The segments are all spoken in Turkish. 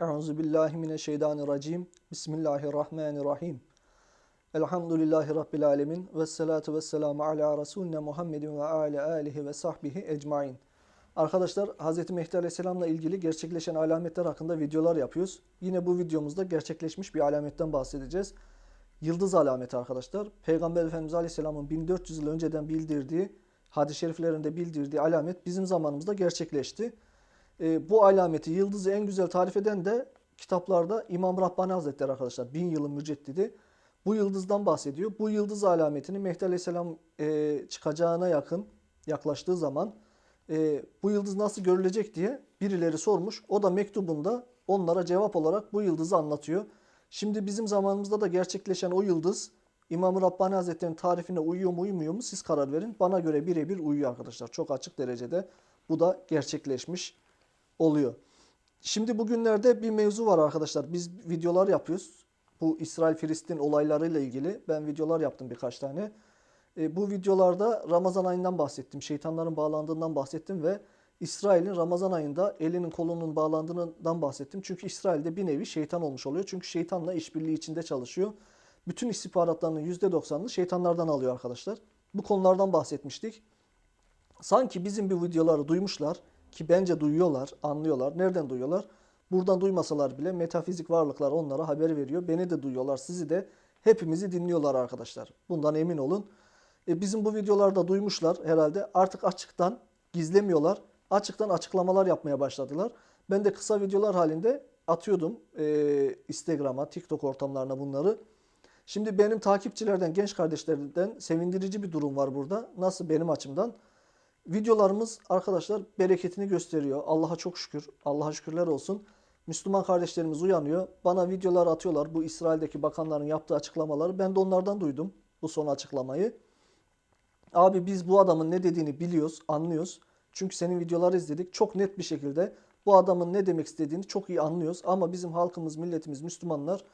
Euzu billahi mineşşeytanirracim. Bismillahirrahmanirrahim. Elhamdülillahi rabbil alamin ve salatu vesselamu ala resulina Muhammedin ve ala alihi ve sahbihi ecmaîn. Arkadaşlar Hz. Mehdi Aleyhisselam'la ilgili gerçekleşen alametler hakkında videolar yapıyoruz. Yine bu videomuzda gerçekleşmiş bir alametten bahsedeceğiz. Yıldız alameti arkadaşlar. Peygamber Efendimiz Aleyhisselam'ın 1400 yıl önceden bildirdiği, hadis-i şeriflerinde bildirdiği alamet bizim zamanımızda gerçekleşti. E, bu alameti, yıldızı en güzel tarif eden de kitaplarda İmam Rabbani Hazretleri arkadaşlar. Bin yılın müceddidi. Bu yıldızdan bahsediyor. Bu yıldız alametini Mehdi Aleyhisselam e, çıkacağına yakın yaklaştığı zaman e, bu yıldız nasıl görülecek diye birileri sormuş. O da mektubunda onlara cevap olarak bu yıldızı anlatıyor. Şimdi bizim zamanımızda da gerçekleşen o yıldız İmam-ı Rabbani Hazretleri'nin tarifine uyuyor mu uymuyor mu siz karar verin. Bana göre birebir uyuyor arkadaşlar. Çok açık derecede bu da gerçekleşmiş oluyor. Şimdi bugünlerde bir mevzu var arkadaşlar. Biz videolar yapıyoruz. Bu İsrail-Filistin olaylarıyla ilgili ben videolar yaptım birkaç tane. E, bu videolarda Ramazan ayından bahsettim. Şeytanların bağlandığından bahsettim ve İsrail'in Ramazan ayında elinin kolunun bağlandığından bahsettim. Çünkü İsrail'de bir nevi şeytan olmuş oluyor. Çünkü şeytanla işbirliği içinde çalışıyor. Bütün istihbaratlarının %90'ını şeytanlardan alıyor arkadaşlar. Bu konulardan bahsetmiştik. Sanki bizim bir videoları duymuşlar ki bence duyuyorlar, anlıyorlar. Nereden duyuyorlar? Buradan duymasalar bile metafizik varlıklar onlara haber veriyor. Beni de duyuyorlar, sizi de hepimizi dinliyorlar arkadaşlar. Bundan emin olun. E, bizim bu videolarda duymuşlar herhalde. Artık açıktan gizlemiyorlar. Açıktan açıklamalar yapmaya başladılar. Ben de kısa videolar halinde atıyordum e, Instagram'a, TikTok ortamlarına bunları. Şimdi benim takipçilerden, genç kardeşlerden sevindirici bir durum var burada. Nasıl benim açımdan? Videolarımız arkadaşlar bereketini gösteriyor. Allah'a çok şükür. Allah'a şükürler olsun. Müslüman kardeşlerimiz uyanıyor. Bana videolar atıyorlar. Bu İsrail'deki bakanların yaptığı açıklamaları. Ben de onlardan duydum bu son açıklamayı. Abi biz bu adamın ne dediğini biliyoruz, anlıyoruz. Çünkü senin videoları izledik. Çok net bir şekilde bu adamın ne demek istediğini çok iyi anlıyoruz. Ama bizim halkımız, milletimiz, Müslümanlar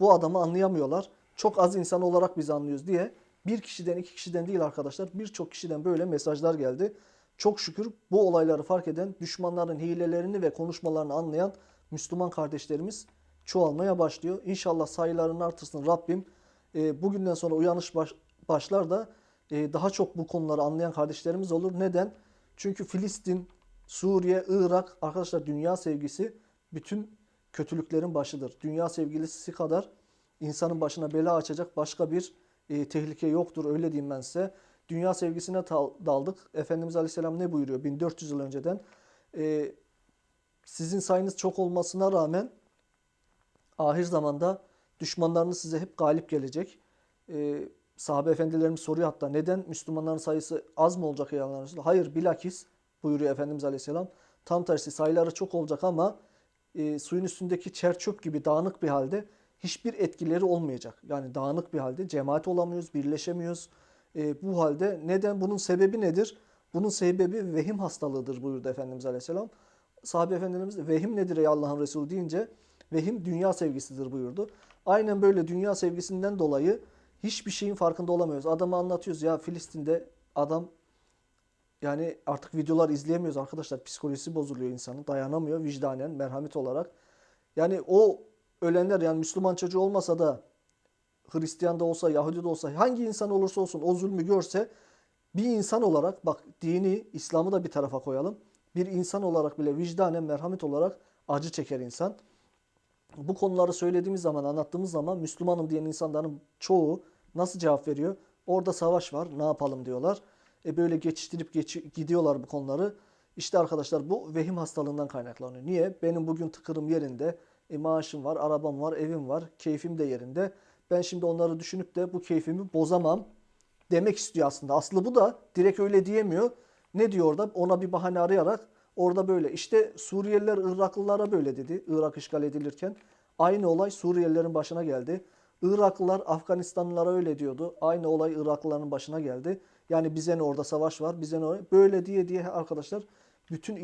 bu adamı anlayamıyorlar. Çok az insan olarak biz anlıyoruz diye bir kişiden iki kişiden değil arkadaşlar birçok kişiden böyle mesajlar geldi. Çok şükür bu olayları fark eden, düşmanların hilelerini ve konuşmalarını anlayan Müslüman kardeşlerimiz çoğalmaya başlıyor. İnşallah sayılarını artırsın Rabbim. E, bugünden sonra uyanış baş, başlar da e, daha çok bu konuları anlayan kardeşlerimiz olur. Neden? Çünkü Filistin, Suriye, Irak arkadaşlar dünya sevgisi bütün kötülüklerin başıdır. Dünya sevgilisi kadar insanın başına bela açacak başka bir e, tehlike yoktur öyle diyeyim ben size. Dünya sevgisine daldık. Efendimiz Aleyhisselam ne buyuruyor 1400 yıl önceden? E, sizin sayınız çok olmasına rağmen ahir zamanda düşmanlarınız size hep galip gelecek. E, sahabe efendilerimiz soruyor hatta neden Müslümanların sayısı az mı olacak Allah Hayır bilakis buyuruyor Efendimiz Aleyhisselam. Tam tersi sayıları çok olacak ama e, suyun üstündeki çer çöp gibi dağınık bir halde hiçbir etkileri olmayacak. Yani dağınık bir halde cemaat olamıyoruz, birleşemiyoruz. E, bu halde neden? Bunun sebebi nedir? Bunun sebebi vehim hastalığıdır buyurdu Efendimiz Aleyhisselam. Sahabe Efendimiz vehim nedir ey Allah'ın Resulü deyince vehim dünya sevgisidir buyurdu. Aynen böyle dünya sevgisinden dolayı hiçbir şeyin farkında olamıyoruz. Adamı anlatıyoruz ya Filistin'de adam yani artık videolar izleyemiyoruz arkadaşlar. Psikolojisi bozuluyor insanın. Dayanamıyor vicdanen, merhamet olarak. Yani o ölenler yani Müslüman çocuğu olmasa da Hristiyan da olsa, Yahudi de olsa hangi insan olursa olsun o zulmü görse bir insan olarak bak dini, İslam'ı da bir tarafa koyalım. Bir insan olarak bile vicdanen merhamet olarak acı çeker insan. Bu konuları söylediğimiz zaman, anlattığımız zaman Müslümanım diyen insanların çoğu nasıl cevap veriyor? Orada savaş var, ne yapalım diyorlar. E böyle geçiştirip geç, gidiyorlar bu konuları. İşte arkadaşlar bu vehim hastalığından kaynaklanıyor. Niye? Benim bugün tıkırım yerinde, e, maaşım var, arabam var, evim var, keyfim de yerinde. Ben şimdi onları düşünüp de bu keyfimi bozamam demek istiyor aslında. Aslı bu da direkt öyle diyemiyor. Ne diyor orada? Ona bir bahane arayarak orada böyle. İşte Suriyeliler Iraklılara böyle dedi. Irak işgal edilirken. Aynı olay Suriyelilerin başına geldi. Iraklılar Afganistanlılara öyle diyordu. Aynı olay Iraklıların başına geldi. Yani bize ne orada savaş var, bize ne böyle diye diye arkadaşlar bütün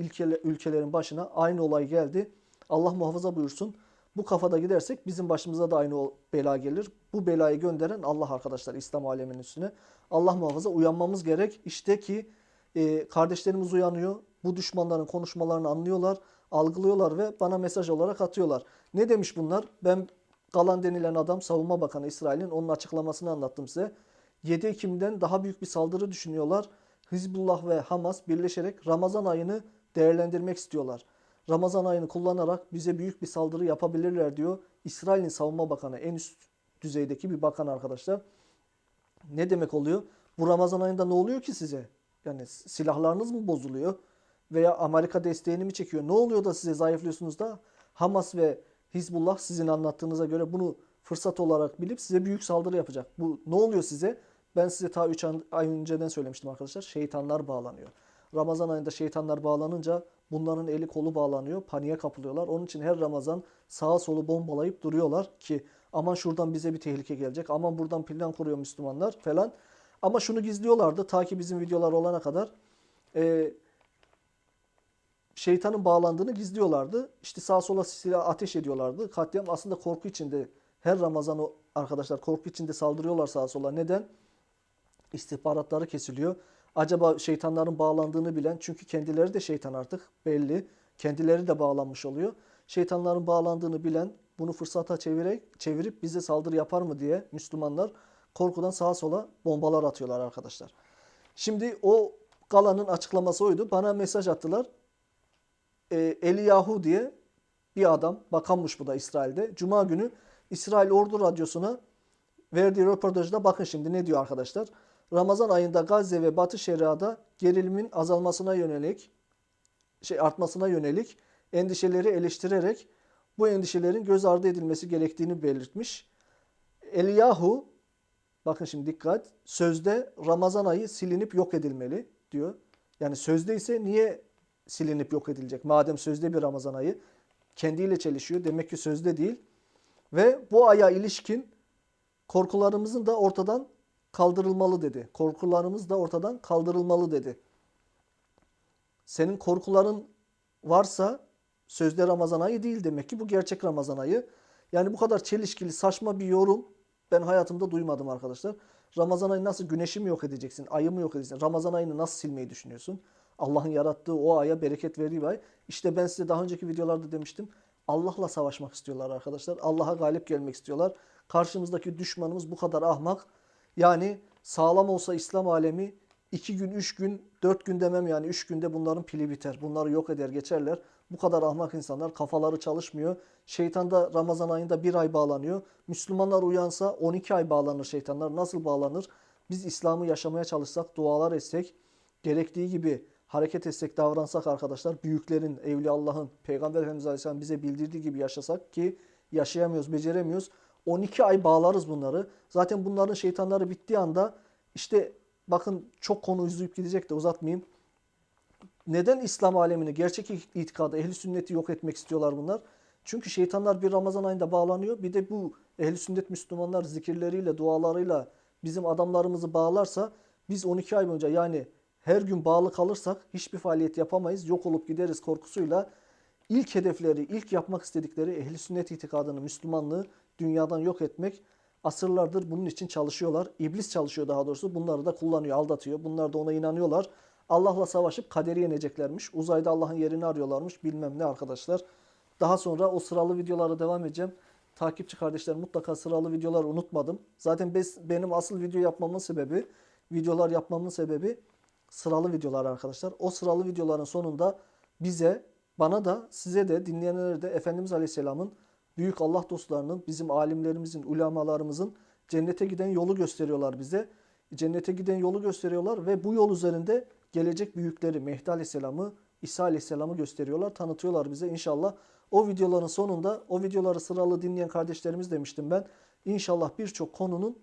ülkelerin başına aynı olay geldi. Allah muhafaza buyursun. Bu kafada gidersek bizim başımıza da aynı bela gelir. Bu belayı gönderen Allah arkadaşlar İslam aleminin üstüne. Allah muhafaza uyanmamız gerek. İşte ki e, kardeşlerimiz uyanıyor. Bu düşmanların konuşmalarını anlıyorlar. algılıyorlar ve bana mesaj olarak atıyorlar. Ne demiş bunlar? Ben Galan denilen adam Savunma Bakanı İsrail'in onun açıklamasını anlattım size. 7 Ekim'den daha büyük bir saldırı düşünüyorlar. Hizbullah ve Hamas birleşerek Ramazan ayını değerlendirmek istiyorlar. Ramazan ayını kullanarak bize büyük bir saldırı yapabilirler diyor. İsrail'in savunma bakanı en üst düzeydeki bir bakan arkadaşlar. Ne demek oluyor? Bu Ramazan ayında ne oluyor ki size? Yani silahlarınız mı bozuluyor? Veya Amerika desteğini mi çekiyor? Ne oluyor da size zayıflıyorsunuz da Hamas ve Hizbullah sizin anlattığınıza göre bunu fırsat olarak bilip size büyük saldırı yapacak. Bu ne oluyor size? Ben size ta 3 ay önceden söylemiştim arkadaşlar. Şeytanlar bağlanıyor. Ramazan ayında şeytanlar bağlanınca bunların eli kolu bağlanıyor. Paniğe kapılıyorlar. Onun için her Ramazan sağa solu bombalayıp duruyorlar ki aman şuradan bize bir tehlike gelecek. Aman buradan plan kuruyor Müslümanlar falan. Ama şunu gizliyorlardı ta ki bizim videolar olana kadar. Ee, şeytanın bağlandığını gizliyorlardı. İşte sağa sola silah ateş ediyorlardı. Katliam aslında korku içinde her Ramazan arkadaşlar korku içinde saldırıyorlar sağa sola. Neden? İstihbaratları kesiliyor. Acaba şeytanların bağlandığını bilen çünkü kendileri de şeytan artık belli. Kendileri de bağlanmış oluyor. Şeytanların bağlandığını bilen bunu fırsata çevirerek, çevirip bize saldırı yapar mı diye Müslümanlar korkudan sağa sola bombalar atıyorlar arkadaşlar. Şimdi o Gala'nın açıklaması oydu. Bana mesaj attılar. E, Eliyahu diye bir adam, bakanmış bu da İsrail'de. Cuma günü İsrail Ordu Radyosu'na verdiği röportajda bakın şimdi ne diyor arkadaşlar. Ramazan ayında Gazze ve Batı Şeria'da gerilimin azalmasına yönelik, şey artmasına yönelik endişeleri eleştirerek bu endişelerin göz ardı edilmesi gerektiğini belirtmiş. Eliyahu, bakın şimdi dikkat, sözde Ramazan ayı silinip yok edilmeli diyor. Yani sözde ise niye silinip yok edilecek? Madem sözde bir Ramazan ayı kendiyle çelişiyor. Demek ki sözde değil. Ve bu aya ilişkin korkularımızın da ortadan kaldırılmalı dedi. Korkularımız da ortadan kaldırılmalı dedi. Senin korkuların varsa sözde Ramazan ayı değil demek ki bu gerçek Ramazan ayı. Yani bu kadar çelişkili saçma bir yorum ben hayatımda duymadım arkadaşlar. Ramazan ayı nasıl güneşi mi yok edeceksin, ayı mı yok edeceksin? Ramazan ayını nasıl silmeyi düşünüyorsun? Allah'ın yarattığı o aya bereket verdiği ay. İşte ben size daha önceki videolarda demiştim. Allah'la savaşmak istiyorlar arkadaşlar. Allah'a galip gelmek istiyorlar. Karşımızdaki düşmanımız bu kadar ahmak. Yani sağlam olsa İslam alemi iki gün, üç gün, dört gün demem yani üç günde bunların pili biter. Bunları yok eder, geçerler. Bu kadar ahmak insanlar kafaları çalışmıyor. Şeytan da Ramazan ayında bir ay bağlanıyor. Müslümanlar uyansa 12 ay bağlanır şeytanlar. Nasıl bağlanır? Biz İslam'ı yaşamaya çalışsak, dualar etsek, gerektiği gibi hareket etsek, davransak arkadaşlar, büyüklerin, Evliya Allah'ın, Peygamber Efendimiz Aleyhisselam bize bildirdiği gibi yaşasak ki yaşayamıyoruz, beceremiyoruz. 12 ay bağlarız bunları. Zaten bunların şeytanları bittiği anda işte bakın çok konu uzayıp gidecek de uzatmayayım. Neden İslam alemini, gerçek itikadı, ehli sünneti yok etmek istiyorlar bunlar? Çünkü şeytanlar bir Ramazan ayında bağlanıyor. Bir de bu ehli sünnet Müslümanlar zikirleriyle, dualarıyla bizim adamlarımızı bağlarsa biz 12 ay boyunca yani her gün bağlı kalırsak hiçbir faaliyet yapamayız. Yok olup gideriz korkusuyla ilk hedefleri, ilk yapmak istedikleri ehli sünnet itikadını, Müslümanlığı dünyadan yok etmek asırlardır bunun için çalışıyorlar. İblis çalışıyor daha doğrusu. Bunları da kullanıyor, aldatıyor. Bunlar da ona inanıyorlar. Allah'la savaşıp kaderi yeneceklermiş. Uzayda Allah'ın yerini arıyorlarmış. Bilmem ne arkadaşlar. Daha sonra o sıralı videolara devam edeceğim. Takipçi kardeşler mutlaka sıralı videolar unutmadım. Zaten benim asıl video yapmamın sebebi, videolar yapmamın sebebi sıralı videolar arkadaşlar. O sıralı videoların sonunda bize, bana da, size de, dinleyenlere de Efendimiz Aleyhisselam'ın büyük Allah dostlarının, bizim alimlerimizin, ulamalarımızın cennete giden yolu gösteriyorlar bize. Cennete giden yolu gösteriyorlar ve bu yol üzerinde gelecek büyükleri Mehdi Aleyhisselam'ı, İsa Aleyhisselam'ı gösteriyorlar, tanıtıyorlar bize inşallah. O videoların sonunda o videoları sıralı dinleyen kardeşlerimiz demiştim ben. İnşallah birçok konunun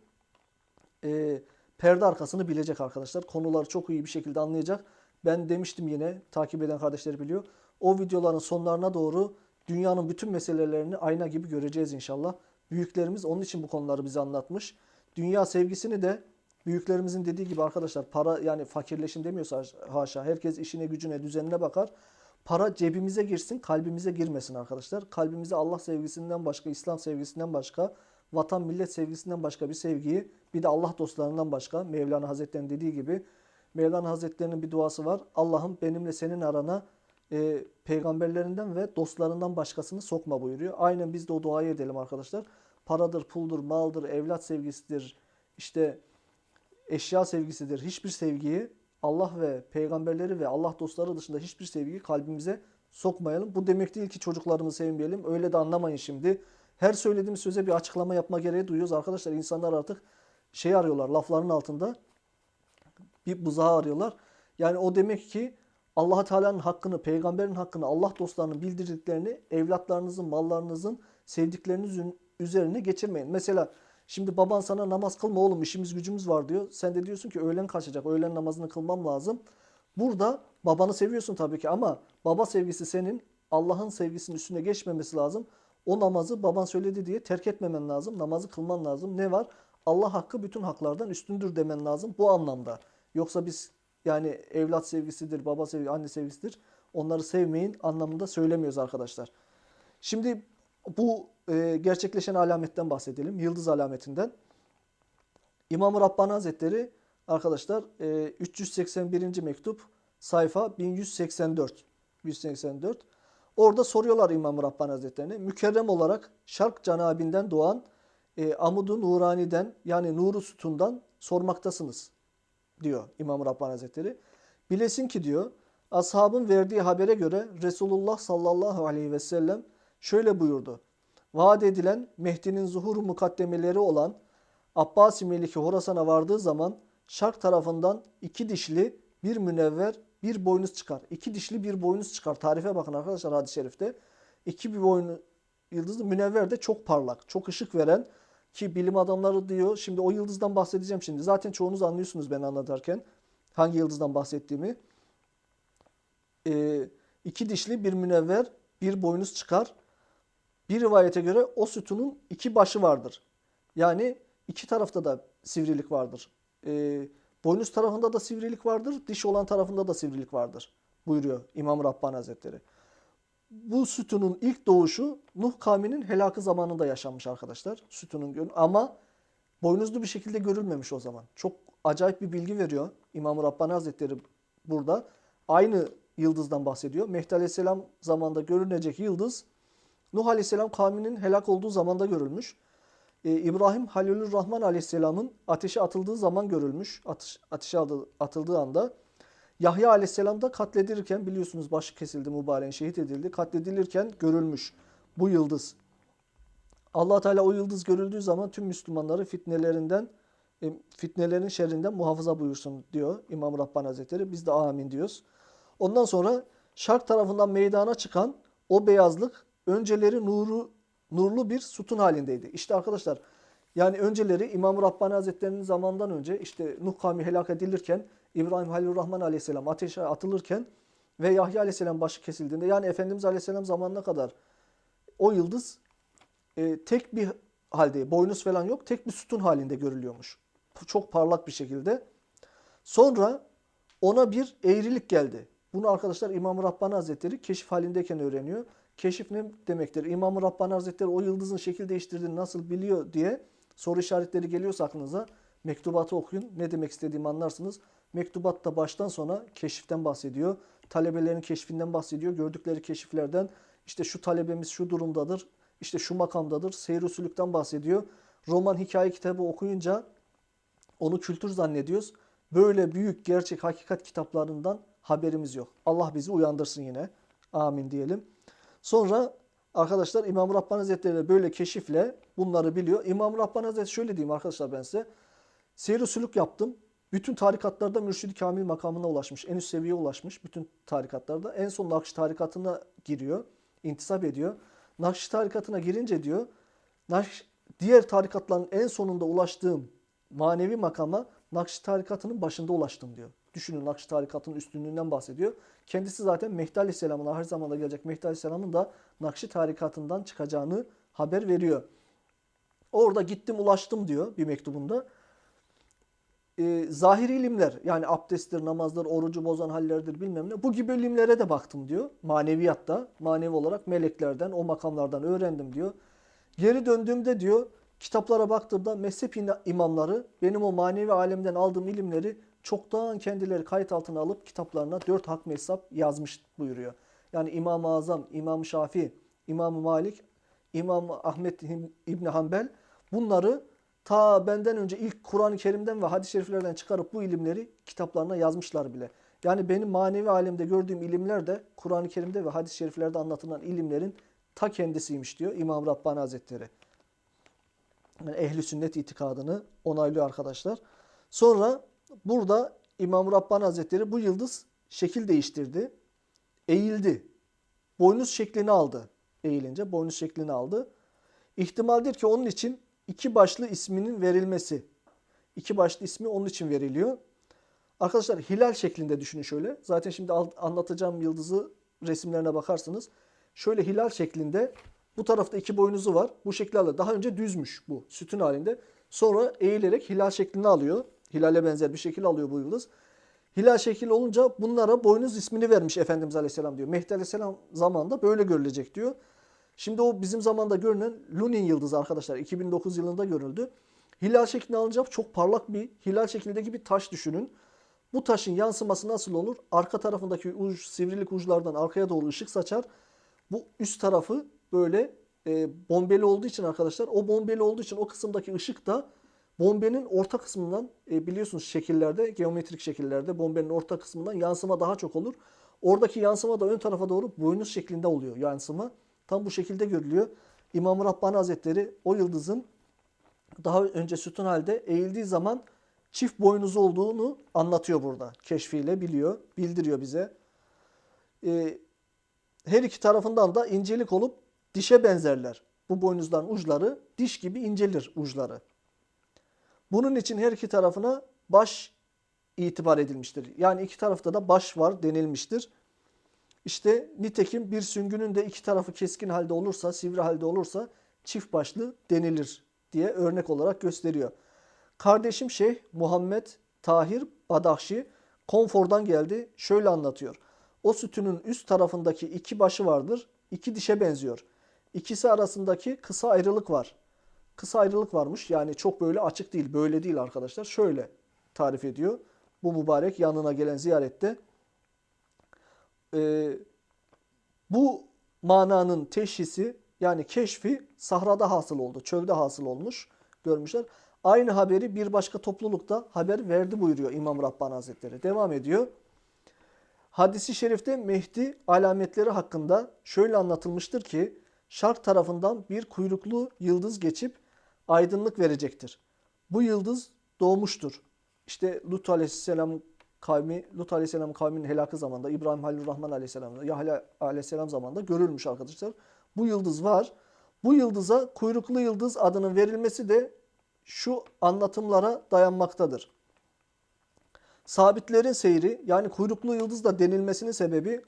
e, perde arkasını bilecek arkadaşlar. Konuları çok iyi bir şekilde anlayacak. Ben demiştim yine takip eden kardeşler biliyor. O videoların sonlarına doğru dünyanın bütün meselelerini ayna gibi göreceğiz inşallah. Büyüklerimiz onun için bu konuları bize anlatmış. Dünya sevgisini de büyüklerimizin dediği gibi arkadaşlar para yani fakirleşin demiyorsa haşa herkes işine gücüne düzenine bakar. Para cebimize girsin kalbimize girmesin arkadaşlar. Kalbimize Allah sevgisinden başka İslam sevgisinden başka vatan millet sevgisinden başka bir sevgiyi bir de Allah dostlarından başka Mevlana Hazretleri'nin dediği gibi Mevlana Hazretleri'nin bir duası var. Allah'ım benimle senin arana e, peygamberlerinden ve dostlarından başkasını sokma buyuruyor. Aynen biz de o duayı edelim arkadaşlar. Paradır, puldur, maldır, evlat sevgisidir, işte eşya sevgisidir. Hiçbir sevgiyi Allah ve peygamberleri ve Allah dostları dışında hiçbir sevgiyi kalbimize sokmayalım. Bu demek değil ki çocuklarımızı sevmeyelim. Öyle de anlamayın şimdi. Her söylediğimiz söze bir açıklama yapma gereği duyuyoruz. Arkadaşlar insanlar artık şey arıyorlar lafların altında bir buzağı arıyorlar. Yani o demek ki Allah Teala'nın hakkını, peygamberin hakkını, Allah dostlarının bildirdiklerini evlatlarınızın, mallarınızın, sevdiklerinizin üzerine geçirmeyin. Mesela şimdi baban sana namaz kılma oğlum işimiz gücümüz var diyor. Sen de diyorsun ki öğlen kaçacak, öğlen namazını kılmam lazım. Burada babanı seviyorsun tabii ki ama baba sevgisi senin Allah'ın sevgisinin üstüne geçmemesi lazım. O namazı baban söyledi diye terk etmemen lazım. Namazı kılman lazım. Ne var? Allah hakkı bütün haklardan üstündür demen lazım bu anlamda. Yoksa biz yani evlat sevgisidir, baba sevgisi, anne sevgisidir. Onları sevmeyin anlamında söylemiyoruz arkadaşlar. Şimdi bu e, gerçekleşen alametten bahsedelim. Yıldız alametinden. İmam-ı Rabbani Hazretleri arkadaşlar e, 381. mektup sayfa 1184. 184. Orada soruyorlar İmam-ı Rabbani Hazretlerine. Mükerrem olarak Şark Canabinden doğan e, Amud-u Nurani'den yani Nuru Sütun'dan sormaktasınız diyor İmam Rabbani Hazretleri. Bilesin ki diyor ashabın verdiği habere göre Resulullah sallallahu aleyhi ve sellem şöyle buyurdu. Vaat edilen Mehdi'nin zuhur mukaddemeleri olan Abbasi Meliki Horasan'a vardığı zaman şark tarafından iki dişli bir münevver bir boynuz çıkar. İki dişli bir boynuz çıkar. Tarife bakın arkadaşlar hadis-i şerifte. İki bir boynu yıldızlı münevver de çok parlak, çok ışık veren ki bilim adamları diyor. Şimdi o yıldızdan bahsedeceğim şimdi. Zaten çoğunuz anlıyorsunuz ben anlatırken hangi yıldızdan bahsettiğimi. Ee, iki dişli bir münevver bir boynuz çıkar. Bir rivayete göre o sütunun iki başı vardır. Yani iki tarafta da sivrilik vardır. Ee, boynuz tarafında da sivrilik vardır. Diş olan tarafında da sivrilik vardır. Buyuruyor İmam Rabbani Hazretleri bu sütunun ilk doğuşu Nuh kavminin helakı zamanında yaşanmış arkadaşlar. Sütunun gönlü ama boynuzlu bir şekilde görülmemiş o zaman. Çok acayip bir bilgi veriyor İmam-ı Rabbani Hazretleri burada. Aynı yıldızdan bahsediyor. Mehdi Aleyhisselam zamanında görünecek yıldız Nuh Aleyhisselam kavminin helak olduğu zamanda görülmüş. Ee, İbrahim Halilur Rahman Aleyhisselam'ın ateşe atıldığı zaman görülmüş. Atış, ateşe atıldığı anda. Yahya aleyhisselam da katledilirken biliyorsunuz başı kesildi mübareğin şehit edildi. Katledilirken görülmüş bu yıldız. allah Teala o yıldız görüldüğü zaman tüm Müslümanları fitnelerinden, e, fitnelerin şerrinden muhafaza buyursun diyor İmam Rabbani Hazretleri. Biz de amin diyoruz. Ondan sonra şark tarafından meydana çıkan o beyazlık önceleri nuru, nurlu bir sütun halindeydi. İşte arkadaşlar yani önceleri İmam Rabbani Hazretleri'nin zamandan önce işte Nuh kavmi helak edilirken İbrahim Halil Rahman Aleyhisselam ateşe atılırken ve Yahya Aleyhisselam başı kesildiğinde yani Efendimiz Aleyhisselam zamanına kadar o yıldız e, tek bir halde boynuz falan yok tek bir sütun halinde görülüyormuş. Çok parlak bir şekilde. Sonra ona bir eğrilik geldi. Bunu arkadaşlar İmam-ı Rabbani Hazretleri keşif halindeyken öğreniyor. Keşif ne demektir? İmam-ı Rabbani Hazretleri o yıldızın şekil değiştirdiğini nasıl biliyor diye soru işaretleri geliyorsa aklınıza mektubatı okuyun. Ne demek istediğimi anlarsınız. Mektubatta baştan sona keşiften bahsediyor. Talebelerin keşfinden bahsediyor. Gördükleri keşiflerden işte şu talebemiz şu durumdadır. işte şu makamdadır. Seyir usulükten bahsediyor. Roman hikaye kitabı okuyunca onu kültür zannediyoruz. Böyle büyük gerçek hakikat kitaplarından haberimiz yok. Allah bizi uyandırsın yine. Amin diyelim. Sonra arkadaşlar İmam Rabbani Hazretleri böyle keşifle bunları biliyor. İmam Rabbani Hazretleri şöyle diyeyim arkadaşlar ben size. Seyir usulük yaptım. Bütün tarikatlarda mürşid kamil makamına ulaşmış. En üst seviyeye ulaşmış bütün tarikatlarda. En son Nakşi tarikatına giriyor. intisap ediyor. Nakşi tarikatına girince diyor Nakş, diğer tarikatların en sonunda ulaştığım manevi makama Nakşi tarikatının başında ulaştım diyor. Düşünün Nakşi tarikatının üstünlüğünden bahsediyor. Kendisi zaten Mehdi Aleyhisselam'ın ahir zamanda gelecek Mehdi Aleyhisselam'ın da Nakşi tarikatından çıkacağını haber veriyor. Orada gittim ulaştım diyor bir mektubunda e, zahiri ilimler yani abdesttir, namazdır, orucu bozan hallerdir bilmem ne. Bu gibi ilimlere de baktım diyor. Maneviyatta, manevi olarak meleklerden, o makamlardan öğrendim diyor. Geri döndüğümde diyor kitaplara baktığımda mezhep imamları benim o manevi alemden aldığım ilimleri çoktan kendileri kayıt altına alıp kitaplarına dört hak mezhep yazmış buyuruyor. Yani İmam-ı Azam, İmam Şafii, İmam Malik, İmam Ahmet İbni Hanbel bunları ta benden önce ilk Kur'an-ı Kerim'den ve hadis-i şeriflerden çıkarıp bu ilimleri kitaplarına yazmışlar bile. Yani benim manevi alemde gördüğüm ilimler de Kur'an-ı Kerim'de ve hadis-i şeriflerde anlatılan ilimlerin ta kendisiymiş diyor İmam Rabbani Hazretleri. Yani ehli sünnet itikadını onaylıyor arkadaşlar. Sonra burada İmam Rabbani Hazretleri bu yıldız şekil değiştirdi. Eğildi. Boynuz şeklini aldı. Eğilince boynuz şeklini aldı. İhtimaldir ki onun için iki başlı isminin verilmesi. İki başlı ismi onun için veriliyor. Arkadaşlar hilal şeklinde düşünün şöyle. Zaten şimdi anlatacağım yıldızı resimlerine bakarsınız. Şöyle hilal şeklinde bu tarafta iki boynuzu var. Bu şekilde daha önce düzmüş bu sütun halinde. Sonra eğilerek hilal şeklini alıyor. Hilale benzer bir şekil alıyor bu yıldız. Hilal şekil olunca bunlara boynuz ismini vermiş Efendimiz Aleyhisselam diyor. Mehdi Aleyhisselam zamanında böyle görülecek diyor. Şimdi o bizim zamanda görünen Lunin yıldızı arkadaşlar 2009 yılında görüldü. Hilal şeklini alınca çok parlak bir hilal şeklindeki bir taş düşünün. Bu taşın yansıması nasıl olur? Arka tarafındaki uç, sivrilik uçlardan arkaya doğru ışık saçar. Bu üst tarafı böyle e, bombeli olduğu için arkadaşlar o bombeli olduğu için o kısımdaki ışık da bombenin orta kısmından e, biliyorsunuz şekillerde geometrik şekillerde bombenin orta kısmından yansıma daha çok olur. Oradaki yansıma da ön tarafa doğru boynuz şeklinde oluyor yansıma. Tam bu şekilde görülüyor. İmam Rabbani Hazretleri o yıldızın daha önce sütun halde eğildiği zaman çift boynuzu olduğunu anlatıyor burada. Keşfiyle biliyor, bildiriyor bize. Ee, her iki tarafından da incelik olup dişe benzerler. Bu boynuzların uçları diş gibi incelir uçları. Bunun için her iki tarafına baş itibar edilmiştir. Yani iki tarafta da baş var denilmiştir. İşte nitekim bir süngünün de iki tarafı keskin halde olursa, sivri halde olursa çift başlı denilir diye örnek olarak gösteriyor. Kardeşim Şeyh Muhammed Tahir Badahşi Konfor'dan geldi. Şöyle anlatıyor. O sütünün üst tarafındaki iki başı vardır. iki dişe benziyor. İkisi arasındaki kısa ayrılık var. Kısa ayrılık varmış. Yani çok böyle açık değil. Böyle değil arkadaşlar. Şöyle tarif ediyor. Bu mübarek yanına gelen ziyarette. Ee, bu mananın teşhisi yani keşfi sahrada hasıl oldu. Çölde hasıl olmuş. Görmüşler. Aynı haberi bir başka toplulukta haber verdi buyuruyor İmam Rabbani Hazretleri. Devam ediyor. Hadisi şerifte Mehdi alametleri hakkında şöyle anlatılmıştır ki şark tarafından bir kuyruklu yıldız geçip aydınlık verecektir. Bu yıldız doğmuştur. İşte Lut aleyhisselam kavmi, Lut aleyhisselam kavminin helakı zamanında, İbrahim Halil Rahman aleyhisselam, Yahya aleyhisselam zamanında görülmüş arkadaşlar. Bu yıldız var. Bu yıldıza kuyruklu yıldız adının verilmesi de şu anlatımlara dayanmaktadır. Sabitlerin seyri yani kuyruklu yıldız da denilmesinin sebebi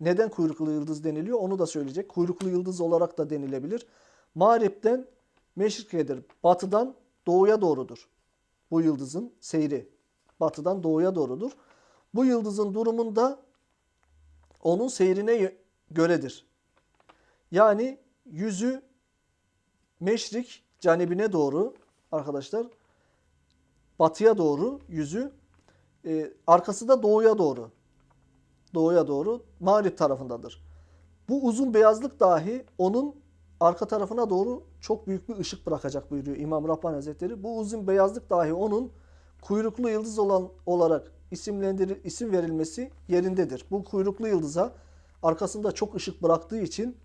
neden kuyruklu yıldız deniliyor onu da söyleyecek. Kuyruklu yıldız olarak da denilebilir. Mağripten meşrikedir. Batıdan doğuya doğrudur. Bu yıldızın seyri. Batıdan doğuya doğrudur. Bu yıldızın durumunda onun seyrine göredir. Yani yüzü meşrik canibine doğru arkadaşlar batıya doğru yüzü e, arkası da doğuya doğru. Doğuya doğru mağrip tarafındadır. Bu uzun beyazlık dahi onun arka tarafına doğru çok büyük bir ışık bırakacak buyuruyor İmam Rabbani Hazretleri. Bu uzun beyazlık dahi onun kuyruklu yıldız olan olarak isimlendirir, isim verilmesi yerindedir. Bu kuyruklu yıldıza arkasında çok ışık bıraktığı için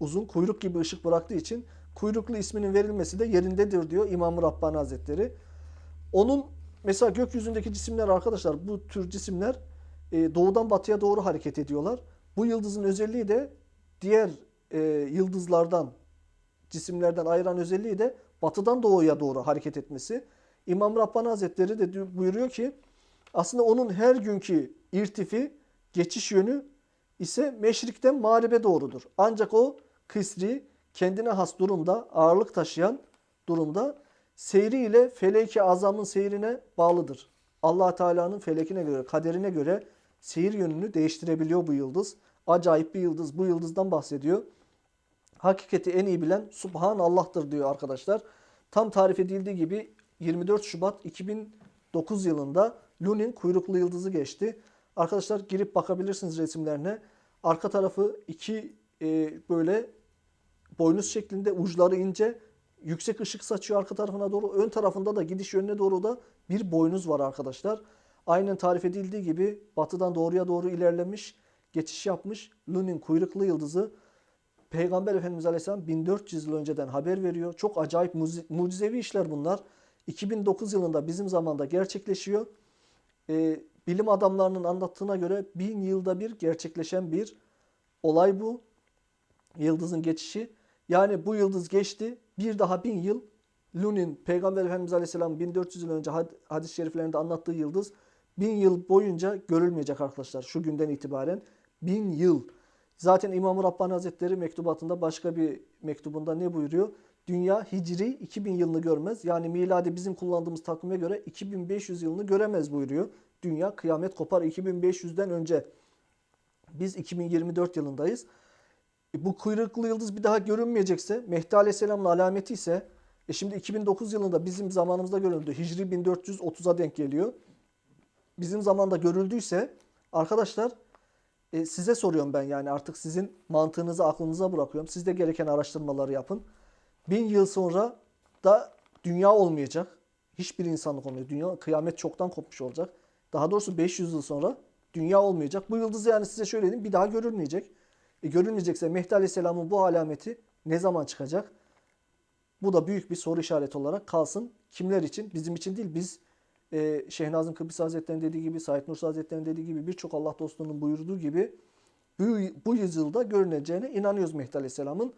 uzun kuyruk gibi ışık bıraktığı için kuyruklu isminin verilmesi de yerindedir diyor İmam Rabbani Hazretleri. Onun mesela gökyüzündeki cisimler arkadaşlar bu tür cisimler e, doğudan batıya doğru hareket ediyorlar. Bu yıldızın özelliği de diğer e, yıldızlardan, cisimlerden ayıran özelliği de batıdan doğuya doğru hareket etmesi. İmam Rabbani Hazretleri de buyuruyor ki aslında onun her günkü irtifi, geçiş yönü ise meşrikten mağribe doğrudur. Ancak o kısri, kendine has durumda, ağırlık taşıyan durumda seyri ile feleki azamın seyrine bağlıdır. allah Teala'nın felekine göre, kaderine göre seyir yönünü değiştirebiliyor bu yıldız. Acayip bir yıldız. Bu yıldızdan bahsediyor. Hakikati en iyi bilen Subhan Allah'tır diyor arkadaşlar. Tam tarif edildiği gibi 24 Şubat 2009 yılında Lunin kuyruklu yıldızı geçti. Arkadaşlar girip bakabilirsiniz resimlerine. Arka tarafı iki e, böyle boynuz şeklinde uçları ince yüksek ışık saçıyor arka tarafına doğru. Ön tarafında da gidiş yönüne doğru da bir boynuz var arkadaşlar. Aynen tarif edildiği gibi batıdan doğruya doğru ilerlemiş, geçiş yapmış. Lunin kuyruklu yıldızı Peygamber Efendimiz Aleyhisselam 1400 yıl önceden haber veriyor. Çok acayip muci- mucizevi işler bunlar. 2009 yılında bizim zamanda gerçekleşiyor. Ee, bilim adamlarının anlattığına göre bin yılda bir gerçekleşen bir olay bu. Yıldızın geçişi. Yani bu yıldız geçti. Bir daha bin yıl Lunin Peygamber Efendimiz Aleyhisselam 1400 yıl önce had- hadis-i şeriflerinde anlattığı yıldız bin yıl boyunca görülmeyecek arkadaşlar şu günden itibaren. Bin yıl. Zaten İmam-ı Rabbani Hazretleri mektubatında başka bir mektubunda ne buyuruyor? Dünya hicri 2000 yılını görmez. Yani miladi bizim kullandığımız takvime göre 2500 yılını göremez buyuruyor. Dünya kıyamet kopar 2500'den önce. Biz 2024 yılındayız. E, bu kuyruklu yıldız bir daha görünmeyecekse, Mehdi Aleyhisselam'ın alameti ise, e şimdi 2009 yılında bizim zamanımızda görüldü. Hicri 1430'a denk geliyor. Bizim zamanda görüldüyse, arkadaşlar e, size soruyorum ben yani artık sizin mantığınızı aklınıza bırakıyorum. Siz de gereken araştırmaları yapın. Bin yıl sonra da dünya olmayacak. Hiçbir insanlık olmayacak. Dünya kıyamet çoktan kopmuş olacak. Daha doğrusu 500 yıl sonra dünya olmayacak. Bu yıldız yani size şöyle diyeyim bir daha görülmeyecek. E, görülmeyecekse Mehdi Aleyhisselam'ın bu alameti ne zaman çıkacak? Bu da büyük bir soru işareti olarak kalsın. Kimler için? Bizim için değil. Biz e, Şeyh Nazım Kıbrıs Hazretleri'nin dediği gibi, Said Nursi Hazretleri'nin dediği gibi birçok Allah dostunun buyurduğu gibi bu, bu yüzyılda görüneceğine inanıyoruz Mehdi Aleyhisselam'ın.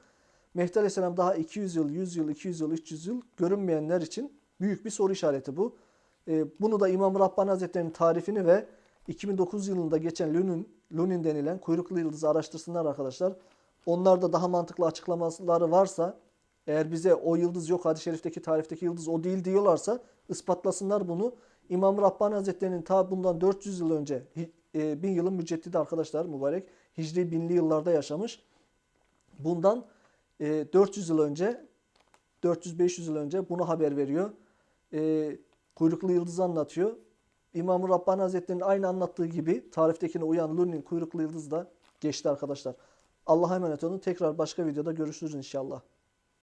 Mehdi Aleyhisselam daha 200 yıl, 100 yıl, 200 yıl, 300 yıl görünmeyenler için büyük bir soru işareti bu. E, bunu da İmam Rabbani Hazretleri'nin tarifini ve 2009 yılında geçen Lunin, Lunin denilen kuyruklu yıldızı araştırsınlar arkadaşlar. Onlarda daha mantıklı açıklamaları varsa eğer bize o yıldız yok hadis-i şerifteki tarifteki yıldız o değil diyorlarsa ispatlasınlar bunu. İmam Rabbani Hazretleri'nin ta bundan 400 yıl önce e, bin yılın müceddidi arkadaşlar mübarek hicri binli yıllarda yaşamış. Bundan e, 400 yıl önce 400-500 yıl önce bunu haber veriyor. E, kuyruklu yıldızı anlatıyor. İmam-ı Rabbani Hazretleri'nin aynı anlattığı gibi tariftekine uyan Lunin kuyruklu yıldız da geçti arkadaşlar. Allah'a emanet olun. Tekrar başka videoda görüşürüz inşallah.